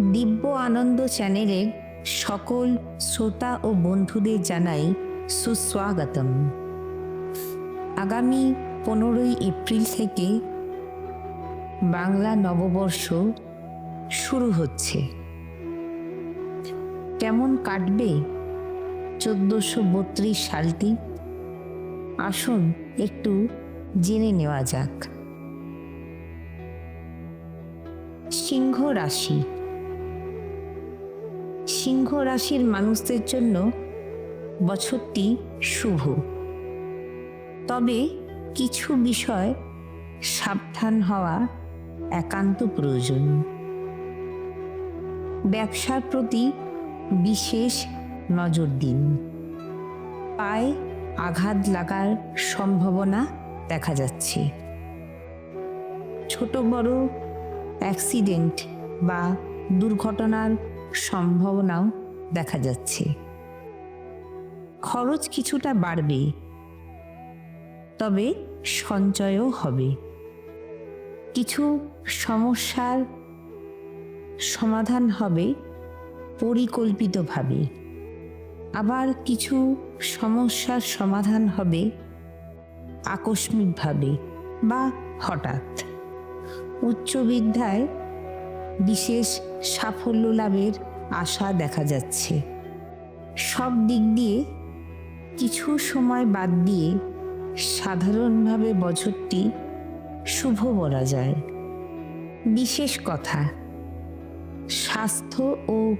দিব্য আনন্দ চ্যানেলের সকল শ্রোতা ও বন্ধুদের জানাই সুস্বাগতম। আগামী পনেরোই এপ্রিল থেকে বাংলা নববর্ষ শুরু হচ্ছে। কেমন কাটবে চোদ্দোশো বত্রিশ সালটি? আসুন একটু জেনে নেওয়া যাক। সিংহ রাশি। সিংহ রাশির মানুষদের জন্য বছরটি শুভ। তবে কিছু বিষয় সাবধান হওয়া একান্ত প্রয়োজন। ব্যবসার প্রতি বিশেষ নজর দিন। পায়ে আঘাত লাগার সম্ভাবনা দেখা যাচ্ছে। ছোট বড় অ্যাক্সিডেন্ট বা দুর্ঘটনার সম্ভাবনাও দেখা যাচ্ছে। খরচ কিছুটা বাড়বে, তবে সঞ্চয়ও হবে। কিছু সমস্যার সমাধান হবে পরিকল্পিতভাবে। আবার কিছু সমস্যার সমাধান হবে আকস্মিকভাবে বা হঠাৎ। উচ্চ বিদ্যায় বিশেষ সাফল্য লাভের আশা দেখা যাচ্ছে। সব দিক দিয়ে কিছু সময় বাদ দিয়ে সাধারণভাবে বছরটি শুভ বলা যায়। বিশেষ কথা, স্বাস্থ্য ও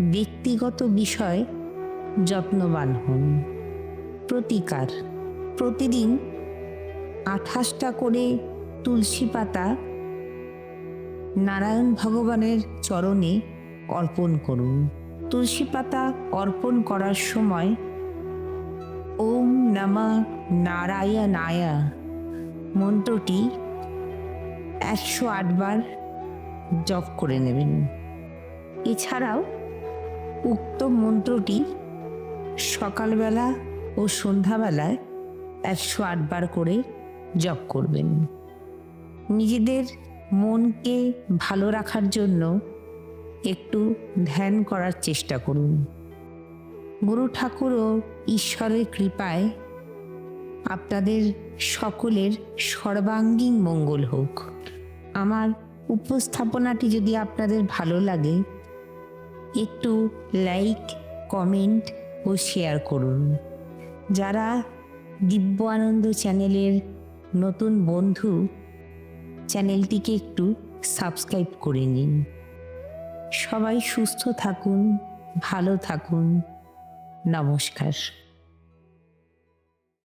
ব্যক্তিগত বিষয় যত্নবান হন। প্রতিকার, প্রতিদিন আঠাশটা করে তুলসী পাতা নারায়ণ ভগবানের চরণে অর্পণ করুন। তুলসী পাতা অর্পণ করার সময় ওম নামা নারায়ণায়া। মন্ত্রটি একশো আটবার জপ করে নেবেন। এছাড়াও উক্ত মন্ত্রটি সকালবেলা ও সন্ধ্যাবেলায় একশো আটবার করে জপ করবেন। নিজেদের মনকে ভালো রাখার জন্য একটু ধ্যান করার চেষ্টা করুন। গুরু ঠাকুর ও ঈশ্বরের কৃপায় আপনাদের সকলের সর্বাঙ্গীন মঙ্গল হোক। আমার উপস্থাপনাটি যদি আপনাদের ভালো লাগে, একটু লাইক, কমেন্ট ও শেয়ার করুন। যারা দিব্য আনন্দ চ্যানেলের নতুন বন্ধু চ্যানেলটিকে একটু সাবস্ক্রাইব করে নিন। সবাই সুস্থ থাকুন ভালো থাকুন। নমস্কার।